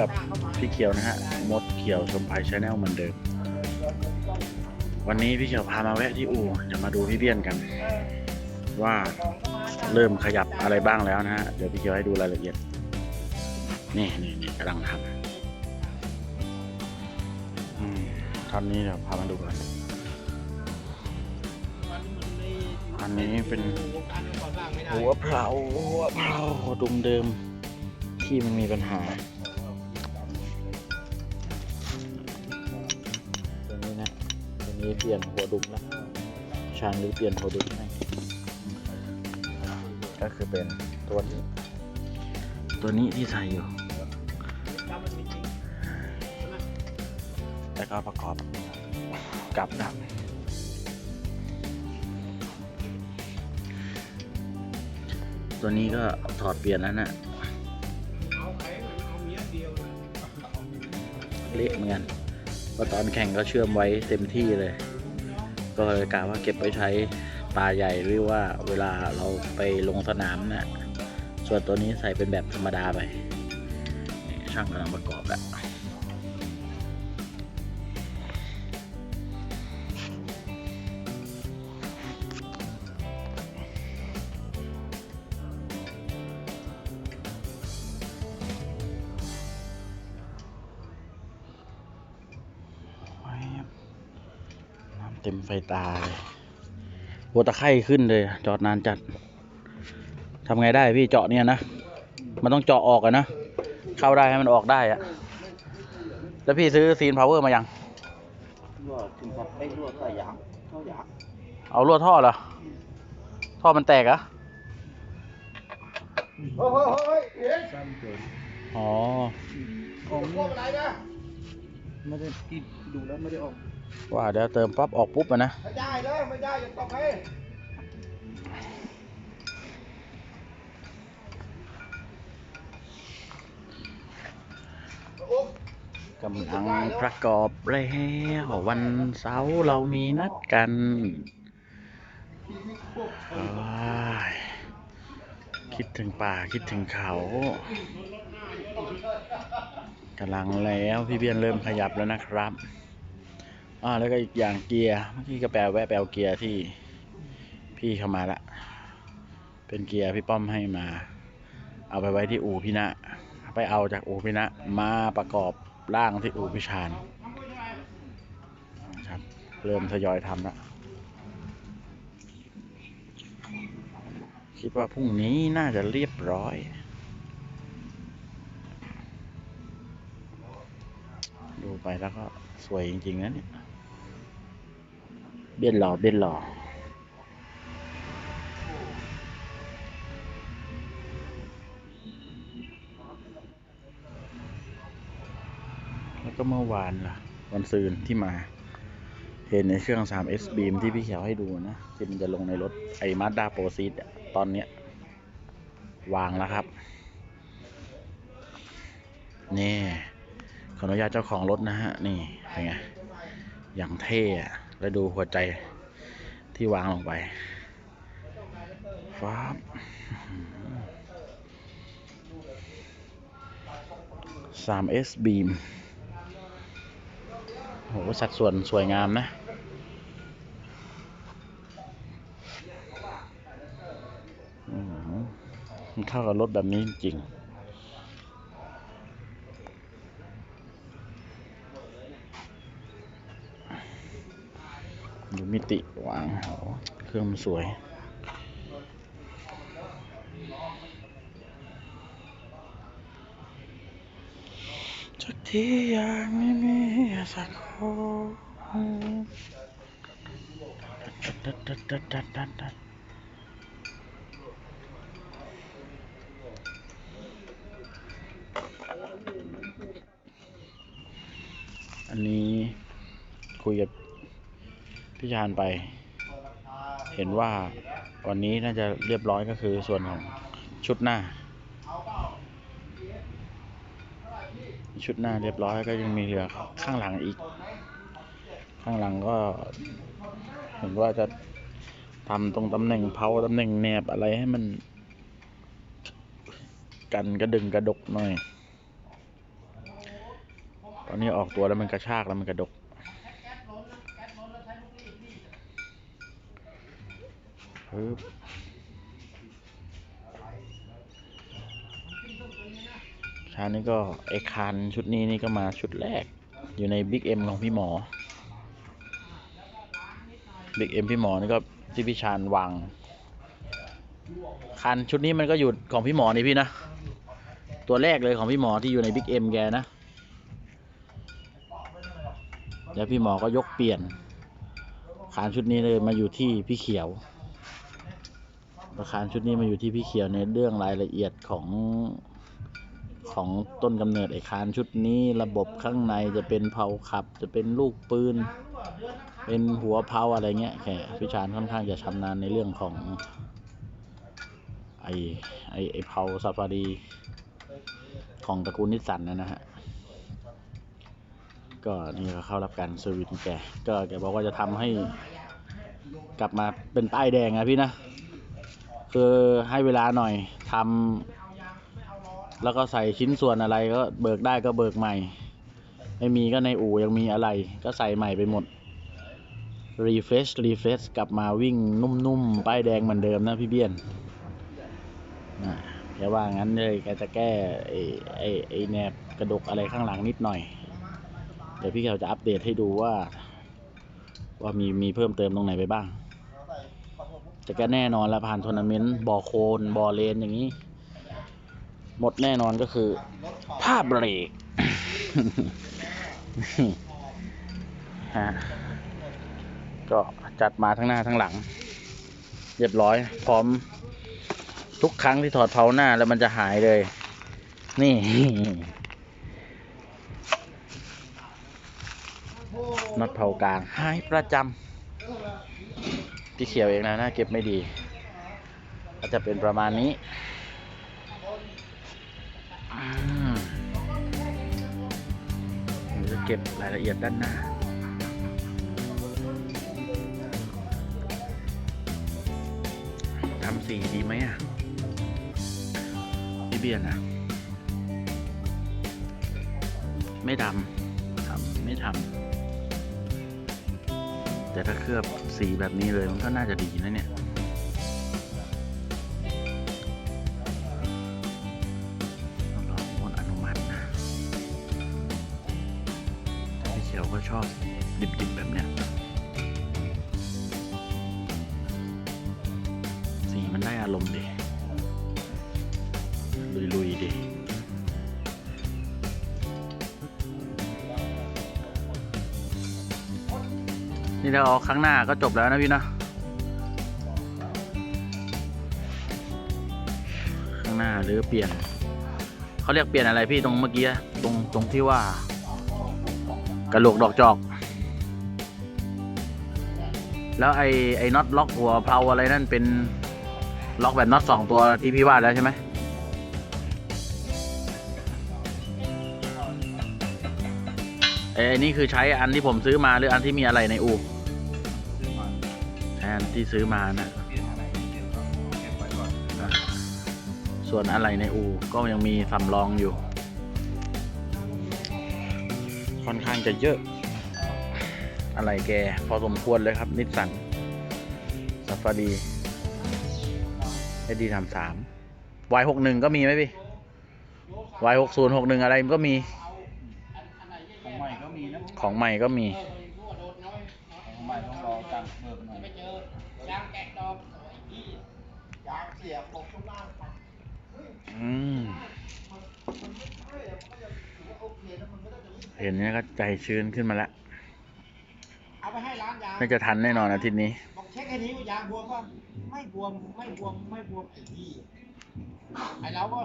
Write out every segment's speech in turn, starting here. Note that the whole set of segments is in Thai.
กับพี่เขียวนะฮะมดเขียวชมพายชาแนลเหมือนเดิม วันนี้พี่เขียวพามาแวะที่อู่เดี๋ยวมาดูพี่เบี้ยนกัน ว่าเริ่มขยับอะไรบ้างแล้วนะฮะเดี๋ยวพี่เขียวให้ดูรายละเอียด นี่นี่นี่กำลังทำอืมตอนนี้เดี๋ยวพามาดูกันอันนี้เป็นหัวเพลาหัวเพลาดุมเดิมที่มันมีปัญหา เปลี่ยนหัวดุมแล้วชางหรือเปลี่ยนหัวดุมให้ก็คือเป็นตัวนี้ ตัวนี้ที่ใส่อยู่ แล้วก็ประกอบกับดักตัวนี้ก็ถอดเปลี่ยนแล้วนะเละเหมือนกันเพราะตอนแข่งก็เชื่อมไว้เต็มที่เลย ก็เลยกะว่าเก็บไว้ใช้ปลาใหญ่หรือว่าเวลาเราไปลงสนามนะส่วนตัวนี้ใส่เป็นแบบธรรมดาไปช่างกำลังประกอบแล้ว ต็มไฟตาเลยหัวตะไคร่ขึ้นเลย จอดนานจัดทำไงได้พี่เจาะเนี่ยนะ มันต้องเจาะออกอะนะ เข้าได้ให้มันออกได้อะแล้วพี่ซื้อซีนพาวเวอร์มายังรั่วถึงกับไอ้รั่วสายยางเข้ายางเอาลวดท่อเหรอ ท่อมันแตกเหรอะเฮ้ยเฮ้ยเฮ้ยสั้นเกินอ๋อของพวกอะไรนะไม่ได้ที่ดูแล้วไม่ได้ออก ว่าเดี๋ยวเติมปั๊บออกปุ๊บอะนะ ไม่ได้เลยไม่ได้อย่าตกให้กำลังประกอบแล้ววันเสาร์เรามีนัดกันโอ้ยคิดถึงป่าคิดถึงเขากำลังแล้วพี่เบียนเริ่มขยับแล้วนะครับ อ่าแล้วก็อีกอย่างเกียร์เมื่อกี้ก็แปลแวะแปลเกียร์ที่พี่เข้ามาละ เป็นเกียร์พี่ป้อมให้มา เอาไปไว้ที่อู่พี่ณะไปเอาจากอู่พี่ณะมาประกอบร่างที่อู่พิชานครับ เริ่มทยอยทำล้วคิดว่าพรุ่งนี้น่าจะเรียบร้อยดูไปแล้วก็สวยจริง ๆ นะเนี่ย เบียนหล่อเบียนหล่อแล้วก็เมื่อวานล่ะ วันซืนที่มา เห็นในเครื่อง 3S Beam ที่พี่เขียวให้ดูนะ ที่มันจะลงในรถ ไอ้ Mazda Pro Seat อะตอนเนี้ย วางแล้วครับ นี่ ขออนุญาตเจ้าของรถนะฮะ นี่ เป็นไง อย่างเท่อะ แล้วดูหัวใจที่วางลงไปฟ้าบสามเอสบีมโหสัดส่วนสวยงามนะ มันเข้ากับรถแบบนี้จริง ติวางเครื่องสวยสักทีอย่างไม่มีสักคนดัดดัดดัดดัดดัดดัดอันนี้คุยกับ พี่ชานไป เห็นว่าวันนี้น่าจะเรียบร้อยก็คือส่วนของชุดหน้า ชุดหน้าเรียบร้อยก็ยังมีเหลือข้างหลังอีก ข้างหลังก็เห็นว่าจะทำตรงตำแหน่งเผาตำแหน่งแหนบอะไรให้มันกันกระดึงกระดกหน่อย ตอนนี้ออกตัวแล้วมันกระชากแล้วมันกระดก ปึ๊บชานี้ก็ไอคานชุดนี้นี่ก็มาชุดแรก อยู่ในบิ๊กเอ็มของพี่หมอบิ๊กเอ็มพี่หมอนี่ก็ที่พี่ชานวางคันชุดนี้มันก็อยู่ของพี่หมอนี่พี่นะ ตัวแรกเลยของพี่หมอที่อยู่ในบิ๊กเอ็มแกนะแล้วพี่หมอก็ยกเปลี่ยนคานชุดนี้เลยมาอยู่ที่พี่เขียว อาคารชุดนี้มาอยู่ที่พี่เขียวในเรื่องรายละเอียดของของต้นกำเนิดไอาคารชุดนี้ระบบข้างในจะเป็นเผาขับ จะเป็นลูกปืน เป็นหัวเผาอะไรเงี้ยแขพิชานค่อนข้างจะชำนาญในเรื่องของ ไอไอไอเผาซาฟารีของตระกูลนิสสันนะนะฮะก็นี่ก็เข้ารับการเซอร์วิสแกก็แกบอกว่าจะทำให้กลับมาเป็นป้ายแดงนะพี่นะ คือให้เวลาหน่อยทำแล้วก็ใส่ชิ้นส่วนอะไรก็เบิกได้ก็เบิกใหม่ ไม่มีก็ในอู่ยังมีอะไร ก็ใส่ใหม่ไปหมดรีเฟรชรีเฟรชกลับมาวิ่งนุ่มๆป้ายแดงเหมือนเดิมนะพี่เบี้ยนนะแกว่างั้นเลยแกจะแก้ไอ้ไอ้ไอ้แนบกระดกอะไรข้างหลังนิดหน่อย เดี๋ยวพี่เขาจะอัปเดตให้ดูว่า ว่ามีมีเพิ่มเติมตรงไหนไปบ้าง แต่ก็แน่นอนแล้วผ่านทัวร์นาเมนต์บอโคนบอเลนอย่างนี้ หมดแน่นอนก็คือ ภาพเบรกฮะก็จัดมาทั้งหน้าทั้งหลัง เรียบร้อย พร้อม ทุกครั้งที่ถอดเผาหน้าแล้วมันจะหายเลย นี่ น็อตเผากลางหายประจำ ที่เขียวเองนะหน้าเก็บไม่ดี ก็จะเป็นประมาณนี้อืมจะเก็บรายละเอียดด้านหน้าทำสีดีไหมอะพี่เบียนอะ ไม่ดำทำไม่ทำ แต่ถ้าเคลือบสีแบบนี้เลยมันก็น่าจะดีนะเนี่ยต้องรอนอนุมัตินะพี่เขียวก็ชอบดิบๆแบบเนี้ยสีมันได้อารมณ์ดีลุยๆดี นี่เราเอาครั้งหน้าก็จบแล้วนะพี่นะข้างหน้าหรือเปลี่ยนเขาเรียกเปลี่ยนอะไรพี่ตรงเมื่อกี้ตรงตรงที่ว่ากระโหลกดอกจอก แล้วไอ้ไอ้น็อตล็อกหัวเพลาอะไรนั่นเป็นล็อกแบบน็อตสองตัวที่พี่ว่าแล้วใช่ไหมเอ้นี่คือใช้อันที่ผมซื้อมาหรืออันที่มีอะไรในอูใช้อัน ที่ซื้อมานะ ส่วนอะไรในอูก็ยังมีสำรองอยู่ ค่อนข้างจะเยอะ อะไรแก พอสมควรเลยครับ นิสสันซัฟฟารีเอดีทำสามวายหกหนึ่งก็มีไหมพี่วายหกศูนย์หกหนึ่งอะไรมันก็มี ของใหม่ก็มี เสียบผมตรงล่างไปอืมเห็นเนี้ยก็ใจชื้นขึ้นมาแล้วเอาไปให้ร้านยางน่าจะทันแน่นอนอาทิตย์นี้ บอกเช็คให้นี้ว่ายางบวมป่ะไม่บวมไม่บวมไม่บวมไอ้ที่ไอ้เราก็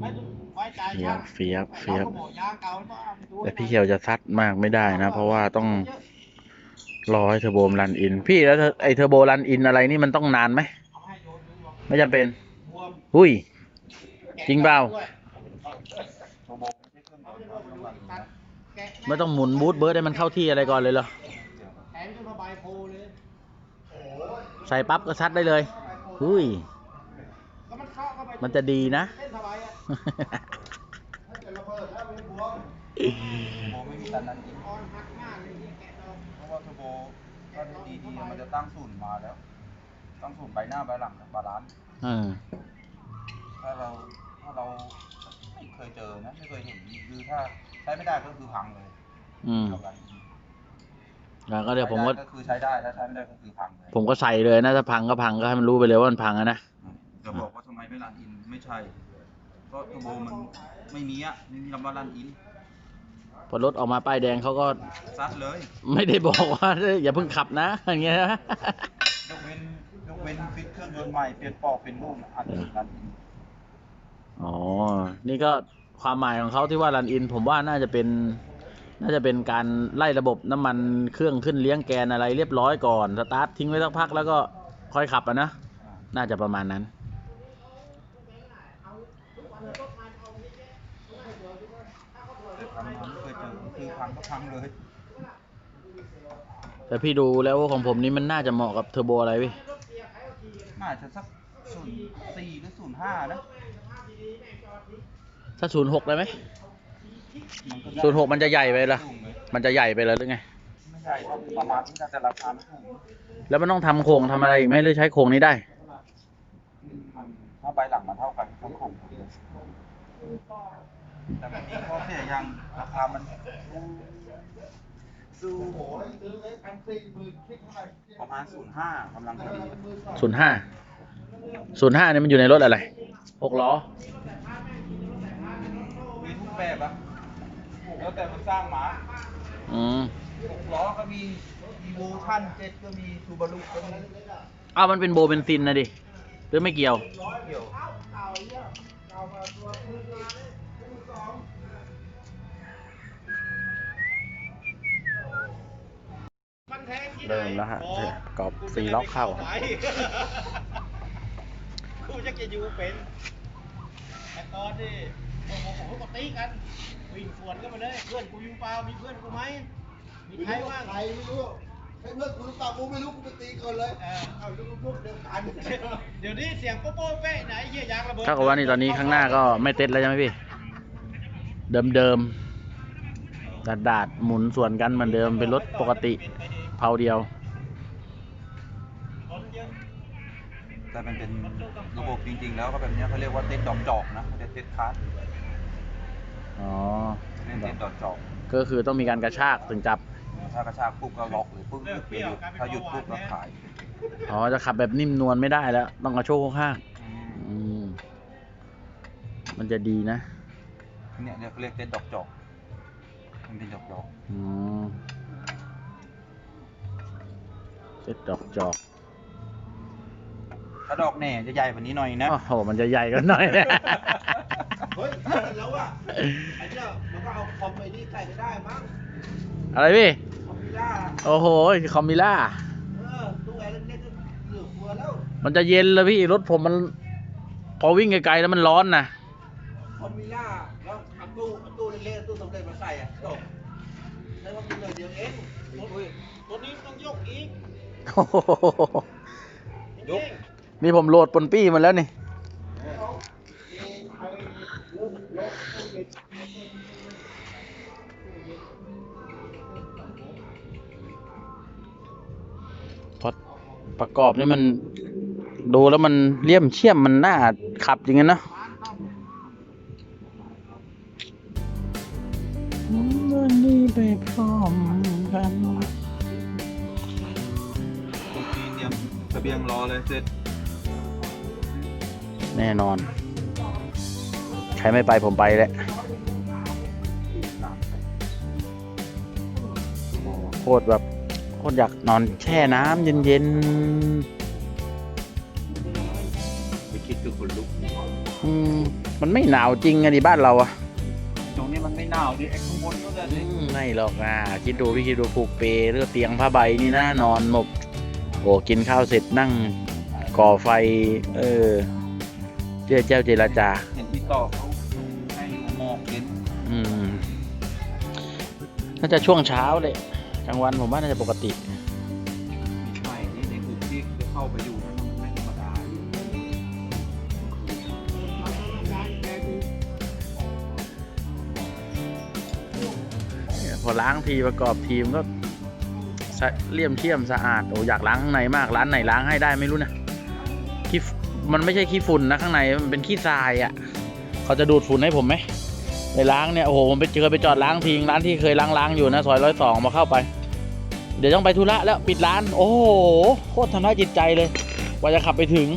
ไม่ไว้ใจเฟียช่าบงเฟียบเฟียบราก็บอกยางเก่าก็เอาไปดูแต่พี่เขียวจะซัดมากไม่ได้นะ เพราะว่าต้องรอให้เทอร์โบมรันอิน พี่แล้วเธอไอเทอร์โบรันอินอะไรนี่มันต้องนานไหม ไม่จำเป็นบวมหุ้ย จริงเปล่าด้วยโทรโบไม่ใช่เครื่องเอาไปเดียวดูกันดูตัดแกะไม่ต้องหมุนบูทเบิร์ดให้มันเข้าที่อะไรก่อนเลยเหรอแถมจนระบายโพเลยใส่ปั๊บก็ซัดได้เลยหุ้ยแล้วมันเข้าเข้าไปมันจะดีนะเส้นทวายอะถ้าเกิดระเบิดแล้วไม่บวมโบไม่มีตันนั้นจริงออนฮักมากเลยเนี่ยแกะดอกเพราะว่าเทอร์โบถ้าดีๆมันจะตั้งศูนย์มาแล้ว ตั้งศูนย์ใบหน้าใบหลังบาลานซ์อืมถ้าเราถ้าเราไม่เคยเจอนะไม่เคยเห็นคือถ้าใช้ไม่ได้ก็คือพังเลยอืมเท่ากันแล้วก็เดี๋ยวผมก็ ใช้ไก็คือใช้ได้ถ้าใช้ไม่ได้ก็คือพังเลยผมก็ใส่เลยนะถ้าพังก็พังก็ให้มันรู้ไปเลยว่ามันพังอะนะ จะบอกว่าทำไมไม่รันอินไม่ใช่เพราะเทอร์โบมันไม่มีอะไม่มีคำว่ารันอินพอรถออกมาป้ายแดงเขาก็ซัดเลย ไม่ได้บอกว่า อย่าเพิ่งขับนะอย่างเงี้ยนะ ยกเว้นยก เว้นฟิตเครื่องยนต์ใหม่เปลี่ยนปอกเป็นรูปอาจจะมีรันอินอ๋อ นี่ก็ความหมายของเขาที่ว่ารันอิน ผมว่าน่าจะเป็น น่าจะเป็นการไล่ระบบน้ำมันเครื่องขึ้นเลี้ยงแกนอะไรเรียบร้อยก่อนสตาร์ททิ้งไว้สักพักแล้วก็ค่อยขับอะนะน่าจะประมาณนั้น แต่พังผมไม่เคยเจอคือพังก็พังเลยแต่พี่ดูแล้วของผมนี่มันน่าจะเหมาะกับเทอร์โบอะไรพี่ น่าจะสักศูนย์สี่หรือศูนย์ห้านะถ้าศูนย์หกได้ไหมมันก็ศูนย์หกมันจะใหญ่ไปละสูงไหมมันจะใหญ่ไปแล้วหรือไง ไม่ใหญ่ก็ประมาณนี้น่าจะราคาไม่ถูกแล้วมันต้องทำโครงทำอะไรอีกไหมหรือใช้โครงนี้ได้ถ้าใบหลังมันเท่ากันทั้งของแต่มันมีข้อเสียอย่างราคามัน สู้โอ้ยซื้อเลยพันสี่หมื่นคิดเท่าไหร่ประมาณศูนย์ห้ากำลังพอดีศูนย์ห้าศูนย์ห้าเนี่ยมันอยู่ในรถอะไรหกล้อมีทุกแบบอะแล้วแต่มันสร้างมาอืมหกล้อก็มีอีโวชั่นเจ็ดก็มีซูบารุก็มีอ้าวมันเป็นโบเบนซินนะดิหรือไม่เกี่ยวเกี่ยว เริ่มแล้วฮะบอกประกอบสี่ล็อกเข้ากูจะจะอยู่เป็นแต่ตอนที่โอ้โหผมก็ตีกันวิ่งสวนกันไปเลยเพื่อนกูอยู่เปล่ามีเพื่อนกูไหมมีใครบ้างใครไม่รู้ให้เพื่อนกูหรือเปล่ากูไม่รู้กูไปตีก่อนเลยเออเอาลูกพวกเดียวกันเดี๋ยวนี้เสียงโป๊ะโป๊ะเป๊ะไหนเฮียยางระเบิดถ้ากับว่านี่ตอนนี้ข้างหน้าก็ไม่เต็ดแล้วใช่ไหมพี่ เดิมเดิมดาดดาดๆหมุนส่วนกันเหมือนเดิมเป็นรถปกติ เผาเดียวคนเยอะแต่มันเป็นระบบจริงๆ แล้วก็แบบเนี้ยเขาเรียกว่าเต้นดอกจอกนะไม่ได้เต้นคาร์ดอ๋อ เล่นเต้นดอกจอก ก็คือต้องมีการกระชากถึงจับ ถ้ากระชากปุ๊บก็ล็อกหรือปุ๊บหยุดไปหยุดถ้าหยุดปุ๊บก็ขายอ๋อ จะขับแบบนิ่มนวลไม่ได้แล้ว ต้องกระโชกข้างๆอืมมันจะดีนะ เนี่ยเรียกเรียกเต้นดอกจอกมันเป็นดอกจอก อืม เซ็ตดอกจอกถ้าดอกแหน่จะใหญ่กว่านี้หน่อยนะ โอ้โหมันจะใหญ่กันหน่อย เฮ้ยแล้วอะไอ้เนี่ยมันก็เอาคอมไปนี่ใส่ไม่ได้มั้งอะไรพี่ คอมพิล่าโอ้โหคอมมิล่า เออตู้แอร์เล็กๆก็เหลือครัวแล้ว มันจะเย็นแล้วพี่รถผมมัน พอวิ่งไกลๆแล้วมันร้อนนะคอมพิล่าแล้วเอาตู้เอาตู้เล็กๆตู้สำเร็จมาใส่อะจบแล้วมันมีเลยเดียวเองอุ้ยตัวนี้ต้องยกอีกโอ้โห ยกนี่ผมโหลดปนปี้มันแล้วนี่ พอประกอบนี่มัน ดูแล้วมันเลี่ยมเชี่ยมมันน่าขับอย่างนั้นเนอะ เลยเสร็จแน่นอน ใครไม่ไปผมไปแหละโคตรแบบโคตรอยากนอนแช่น้ำเย็นไปคิดคือคนลุก ๆอืมมันไม่หนาวจริงอะดิบ้านเราอะตรงนี้มันไม่หนาวดิไอ้ข้างบนก็จะอืดิมไม่หรอกอะคิดดูพี่คิดดูผูกเปเรือเตียงผ้าใบนี่นะนอนหมกโอ้กินข้าวเสร็จนั่ง ก่อไฟ เออเจ้าเจ้าเจรจา เห็นพี่ต่อเขาให้หมอกเย็นอืม น่าจะช่วงเช้าเลยกลางวันผมว่าน่าจะปกติ ใหม่นี่ในกลุ่มที่จะเข้าไปอยู่มันไม่ธรรมดาเพอล้างทีประกอบทีมก็สะเลี่ยมเทียมสะอาดโอ้อยากล้างข้างในมากร้านไหนล้างให้ได้ไม่รู้นะขี้ฝ มันไม่ใช่ขี้ฝุ่นนะข้างในมันเป็นขี้ทรายอะ่ะเขาจะดูดฝุ่นให้ผมไหมไปล้างเนี่ยโอ้โหผมไปเจอไปจอดล้างทิ้งร้านที่เคยล้างล้างอยู่นะซอยร้อยสองมาเข้าไป เดี๋ยวต้องไปธุระแล้วปิดร้าน โอ้โหโคตรทำร้ายจิตใจเลยกว่าจะขับไปถึง